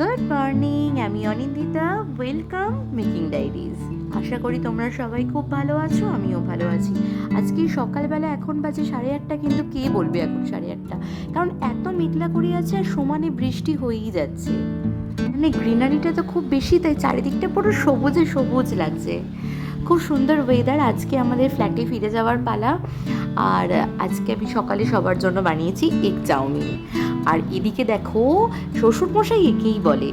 Good morning আমি Anindita. Welcome making diaries আশা করি তোমরা সবাই খুব ভালো আছো, আমিও ভালো আছি। আজকে সকালবেলা এখন বাজে সাড়ে আটটা, কিন্তু কে বলবে এখন সাড়ে আটটা? কারণ এত মেঘলা করে আছে আর সমানে বৃষ্টি হয়েই যাচ্ছে। মানে গ্রিনারিটা তো খুব বেশি, তাই চারিদিকটা পুরো সবুজে সবুজ লাগছে। খুব সুন্দর ওয়েদার আজকে আমাদের ফ্ল্যাটে ফিরে যাওয়ার পালা। আর আজকে আমি সকালে সবার জন্য বানিয়েছি এগ চাউমিন। আর এদিকে দেখো, শ্বশুরমশাই একেই বলে,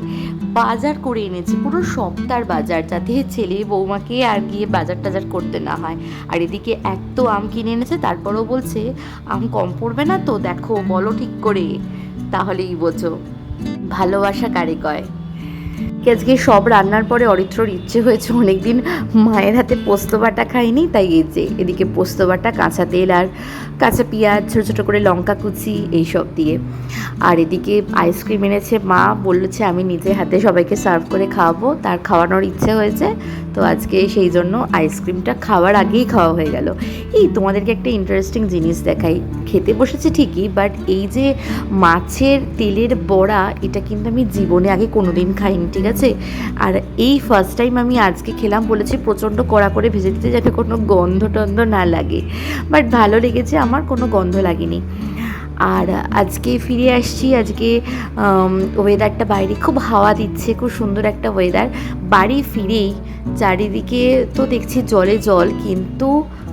বাজার করে এনেছি, পুরো সপ্তাহ বাজার, যাতে ছেলে বৌমাকে আর গিয়ে বাজার টাজার করতে না হয়। আর এদিকে এক তো আম কিনে এনেছে, তারপরেও বলছে, আম কম পড়বে না তো, দেখো, বলো ঠিক করে। তাহলেই বোঝো, ভালোবাসা কারে কয়? আজকে সব রান্নার পরে অরিত্রর ইচ্ছে হয়েছে অনেকদিন মায়ের হাতে পোস্ত বাটা খাইনি, তাই এই যে এদিকে পোস্ত বাটা, কাঁচা তেল আর কাঁচা পেঁয়াজ, ছোটো ছোটো করে লঙ্কা কুচি এইসব দিয়ে। আর এদিকে আইসক্রিম এনেছে মা বলেছে আমি নিজে হাতে সবাইকে সার্ভ করে খাওয়াবো, তার খাওয়ানোর ইচ্ছে হয়েছে। তো আজকে সেই জন্য আইসক্রিমটা খাওয়ার আগেই খাওয়া হয়ে গেল। এই তোমাদেরকে একটা ইন্টারেস্টিং জিনিস দেখাই। খেতে বসেছে ঠিকই বাট এই যে মাছের তেলের বড়া, এটা কিন্তু আমি জীবনে আগে কোনোদিন খাইনি, ঠিক আছে আর এই ফার্স্ট টাইম আমি আজকে খেলাম বলেছি, প্রচণ্ড কড়া করে ভেজে দিতে যাতে কোনো গন্ধ টন্ধ না লাগে। বাট ভালো লেগেছে, আমার কোনো গন্ধ লাগেনি। আর আজকে ফিরে আসছি, আজকে ওয়েদারটা বাইরে খুব হাওয়া দিচ্ছে, খুব সুন্দর একটা ওয়েদার বাড়ি ফিরেই চারিদিকে তো দেখছি জলে জল, কিন্তু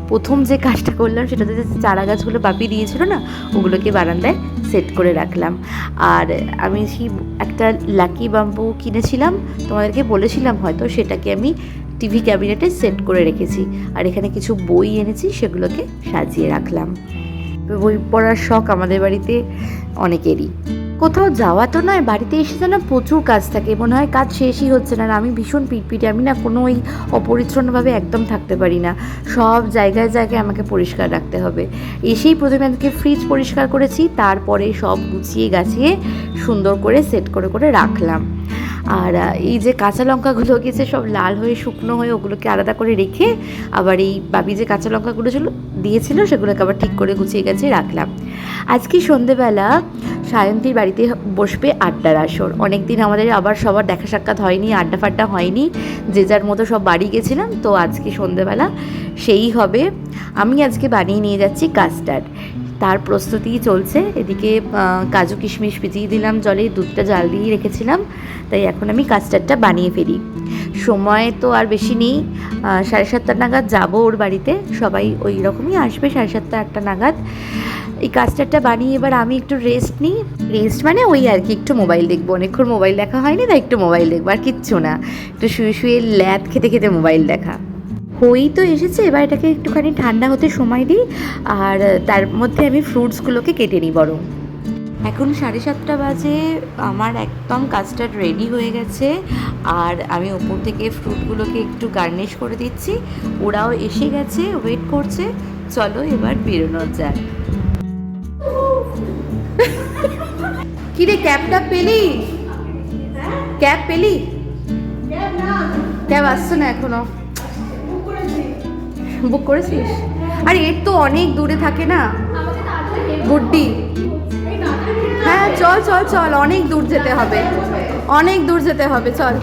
প্রথম যে কাজটা করলাম সেটা হচ্ছে যে চারা গাছগুলো বাপি দিয়েছিল না, ওগুলোকে বারান্দায় সেট করে রাখলাম। আর আমি সেই একটা লাকি বাম্বু কিনেছিলাম, তোমাদেরকে বলেছিলাম হয়তো সেটাকে আমি টিভি ক্যাবিনেটে সেট করে রেখেছি। আর এখানে কিছু বই এনেছি, সেগুলোকে সাজিয়ে রাখলাম। বই পড়ার শখ আমাদের বাড়িতে অনেকেরই। কোথাও যাওয়া তো নয়, বাড়িতে এসে যেন প্রচুর কাজ থাকে। মনে হয় কাজ শেষই হচ্ছে না আমি ভীষণ পিটপিটে, আমি না কোনো ওই অপরিচ্ছন্নভাবে একদম থাকতে পারি না। সব জায়গায় জায়গায় আমাকে পরিষ্কার রাখতে হবে। এসেই প্রথমে আজকে ফ্রিজ পরিষ্কার করেছি, তারপরে সব গুছিয়ে গাছিয়ে সুন্দর করে সেট করে করে রাখলাম। আর এই যে কাঁচা লঙ্কাগুলো গেছে সব লাল হয়ে, শুকনো হয়ে, ওগুলোকে আলাদা করে রেখে আবার এই বাবি যে কাঁচা লঙ্কাগুলো ছিল, দিয়েছিল, সেগুলোকে আবার ঠিক করে গুছিয়ে গেছে, রাখলাম। আজকে সন্ধেবেলা সায়ন্তীর বাড়িতে বসবে আড্ডার আসর। অনেক দিন আমাদের আবার সবার দেখা সাক্ষাৎ হয়নি, আড্ডা ফাড্ডা হয়নি, যে যার মতো সব বাড়ি গেছিলাম, তো আজকে সন্ধেবেলা সেই হবে। আমি আজকে বানিয়ে নিয়ে যাচ্ছি কাস্টার্ড তার প্রস্তুতি চলছে। এদিকে কাজু কিশমিশ ভিজিয়ে দিলাম জলে, দুধটা জাল দিয়ে রেখেছিলাম। তাই এখন আমি কাস্টার্ডটা বানিয়ে ফেলি। সময় তো আর বেশি নেই। সাড়ে সাতটা নাগাদ যাব ওর বাড়িতে। সবাই ওই রকমই আসবে সাড়ে সাতটা, আটটা নাগাদ। এই কাস্টার্ডটা বানিয়ে এবার আমি একটু রেস্ট নিই। রেস্ট মানে ওই আর কি, একটু মোবাইল দেখব। অনেকক্ষণ মোবাইল দেখা হয়নি, তাই একটু মোবাইল দেখব। আর কিচ্ছু না। একটু শুয়ে শুয়ে ল্যাদ খেতে খেতে মোবাইল দেখা। হই তো এসেছে। এবার এটাকে একটুখানি ঠান্ডা হতে সময় দিই আর তার মধ্যে আমি ফ্রুটসগুলোকে কেটে নিই বরং। এখন সাড়ে সাতটা বাজে আমার একদম কাস্টার্ড রেডি হয়ে গেছে আর আমি ওপর থেকে ফ্রুটগুলোকে একটু গার্নিশ করে দিচ্ছি। ওরাও এসে গেছে ওয়েট করছে। চলো এবার বেরোনো যাক। কিরে ক্যাবটা পেলি? ক্যাব পেলি? ক্যাব আসছে না এখনও। বুক করেছিস? আর, এর তো অনেক দূরে থাকে না। গুড্ডি। হ্যাঁ চল চল চল, অনেক দূর যেতে হবে। অনেক দূর যেতে হবে, চল।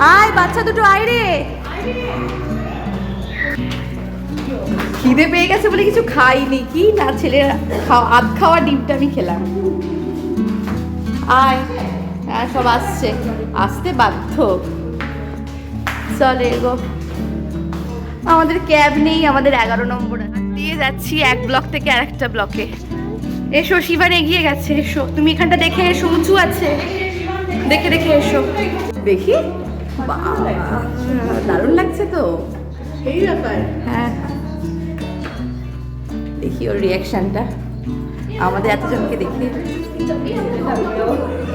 আয়, বাচ্চা দুটো, আয় রে। খিদে পেয়ে গেছে বলে কিছু খাইনি। কি না ছেলে খাওয়া, আধ খাওয়া ডিমটা আমি খেলাম। আয় হ্যাঁ সব আসছে। আসতে বাধ্য। চলে, এগো। আমাদের ক্যাব নেই আমাদের এগারো নম্বর। দিয়ে যাচ্ছি এক ব্লক থেকে আরেকটা ব্লকে। এসো শিবান এগিয়ে গেছে এসো। তুমি এখানটা দেখে এসো উঁচু আছে। দেখে দেখে এসো। দেখি? দারুণ লাগছে তো। সেই ব্যাপার। হ্যাঁ। দেখি ওর রিয়াকশনটা আমাদের এতজনকে দেখে।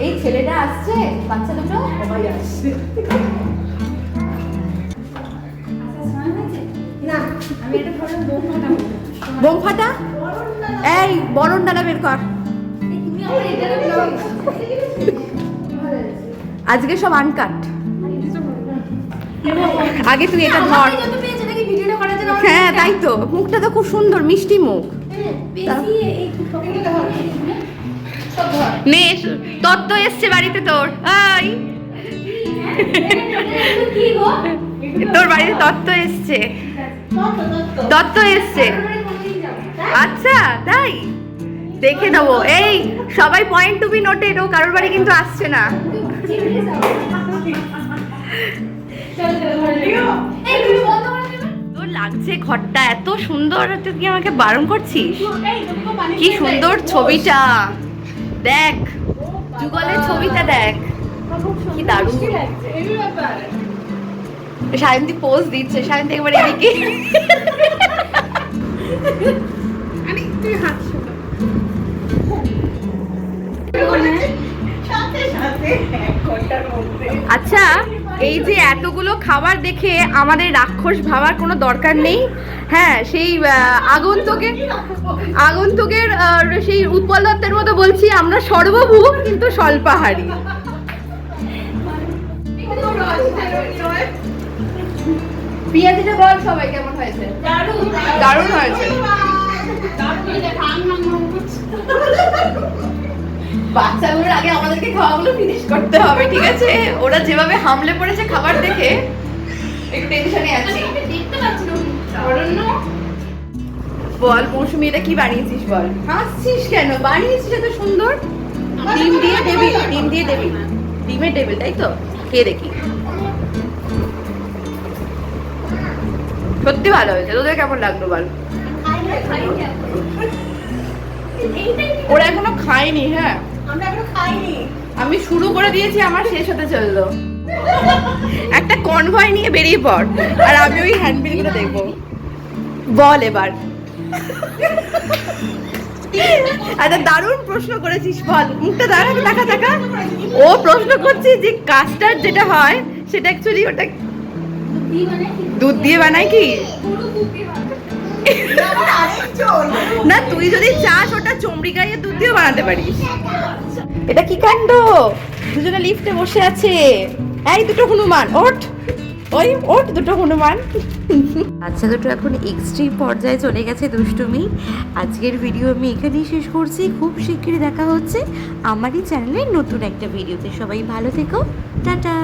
এই ছেলেটা আসছে? বাচ্চা দুটো? বোম ফাটা এই, বরণ ডালা বের কর। আজকে সব আনকাট আগে তুই এটা ধর। হ্যাঁ তাই তো। মুখটা তো খুব সুন্দর, মিষ্টি মুখ। নে, তোর তো এসছে বাড়িতে তোর। গো তোর বাড়িতে দত্ত এসছে। দত্ত এসছে। আচ্ছা তাই? দেখে নেব। এই সবাই পয়েন্ট টু বি নোটেড ও কারোর বাড়ি কিন্তু আসছে না। তোর লাগছে ঘরটা এত সুন্দর তুই কি আমাকে বারণ করছিস? কি সুন্দর ছবিটা। দেখ যুগলের ছবিটা দেখ। কি দারুণ। সায়ন্তী পোজ দিচ্ছে। সায়ন্তী একবার এদিকে। আচ্ছা এই যে এতগুলো খাবার দেখে আমাদের রাক্ষস ভাবার কোনো দরকার নেই। হ্যাঁ সেই আগন্তুকের আগন্তুকের সেই উৎপল দত্তের মতো বলছি আমরা সর্বভূক কিন্তু স্বল্পাহারী। পিয়াজিটা বল সবাই কেমন হয়েছে? দারুণ হয়েছে। বাচ্চাগুলোর আগে আমাদেরকে খাওয়াগুলো ফিনিশ করতে হবে ঠিক আছে? ওরা যেভাবে হামলে পড়েছে খাবার দেখে একটু টেনশনে আছি। বল মৌসুমি এটা কি বানিয়েছিস বল? হাসছিস কেন? বানিয়েছিস এত সুন্দর? ডিম দিয়ে টেবিল ডিম দিয়ে টেবিল ডিমের টেবিল তাই তো? খেয়ে দেখি। সত্যি ভালো হয়েছে। তোদের কেমন লাগল বল? ওরা এখনও খায়নি হ্যাঁ। আমি শুরু করে দিয়েছি আমার শেষ হতে চলল। একটা কনভয় নিয়ে বেরিয়ে পড় আর আমি ওই হ্যান্ডবিলগুলো দেখব। বল এবার। আচ্ছা দারুণ প্রশ্ন করেছিস বল। মুখটা দাঁড়া দেখা দেখা। ও প্রশ্ন করছে যে কাস্টার্ড যেটা হয় সেটা অ্যাকচুয়ালি ওটা দুধ দিয়ে বানাই কি? না, তুই যদি চাস ওটা চমড়ি গাইয়ে দুধ দিয়ে বানাতে পারিস। এটা কি কাণ্ড? দুজনে লিফটে বসে আছে। এই, দুটো হনুমান, ওঠ। ওই, ওঠ, দুটো হনুমান। আচ্ছা দুটো এখন এক্সট্রিম পর্যায়ে চলে গেছে দুষ্টুমি। আজকের ভিডিও আমি এখানেই শেষ করছি। খুব শিগগিরই দেখা হচ্ছে আমারই চ্যানেলের নতুন একটা ভিডিওতে সবাই ভালো থেকো। টাটা।